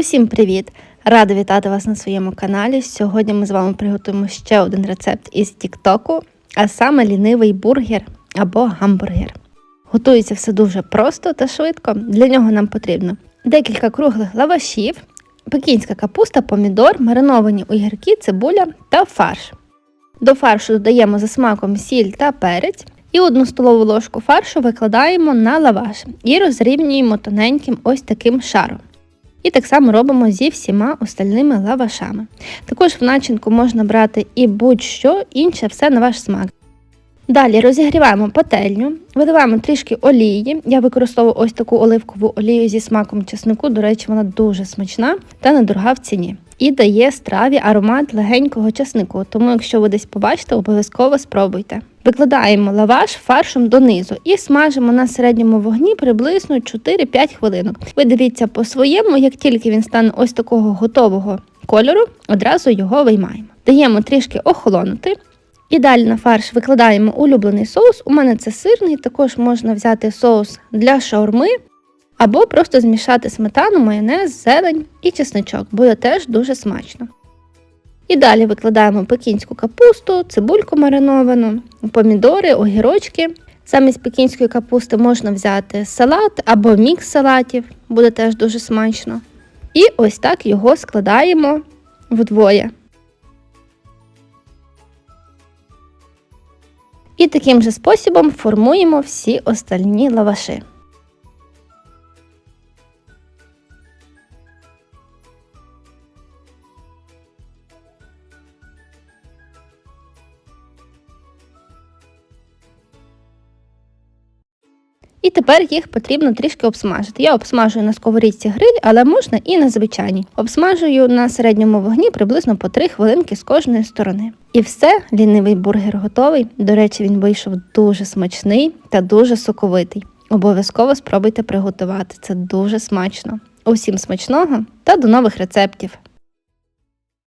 Усім привіт! Рада вітати вас на своєму каналі. Сьогодні ми з вами приготуємо ще один рецепт із Тіктоку, а саме лінивий бургер або гамбургер. Готується все дуже просто та швидко. Для нього нам потрібно декілька круглих лавашів, пекінська капуста, помідор, мариновані огірки, цибуля та фарш. До фаршу додаємо за смаком сіль та перець. І одну столову ложку фаршу викладаємо на лаваш і розрівнюємо тоненьким ось таким шаром. І так само робимо зі всіма остальними лавашами. Також в начинку можна брати і будь-що інше, все на ваш смак. Далі розігріваємо пательню, виливаємо трішки олії. Я використовую ось таку оливкову олію зі смаком чеснику, до речі, вона дуже смачна та недорога в ціні. І дає страві аромат легенького чеснику, тому якщо ви десь побачите, обов'язково спробуйте. Викладаємо лаваш фаршем донизу і смажимо на середньому вогні приблизно 4-5 хвилинок. Ви дивіться по своєму, як тільки він стане ось такого готового кольору, одразу його виймаємо. Даємо трішки охолонути. І далі на фарш викладаємо улюблений соус. У мене це сирний, також можна взяти соус для шаурми, або просто змішати сметану, майонез, зелень і чесничок, буде теж дуже смачно. І далі викладаємо пекінську капусту, цибульку мариновану, помідори, огірочки. Замість пекінської капусти можна взяти салат або мікс салатів, буде теж дуже смачно. І ось так його складаємо вдвоє. І таким же способом формуємо всі остальні лаваши. І тепер їх потрібно трішки обсмажити. Я обсмажую на сковорідці гриль, але можна і на звичайній. Обсмажую на середньому вогні приблизно по 3 хвилинки з кожної сторони. І все, лінивий бургер готовий. До речі, він вийшов дуже смачний та дуже соковитий. Обов'язково спробуйте приготувати. Це дуже смачно. Усім смачного та до нових рецептів!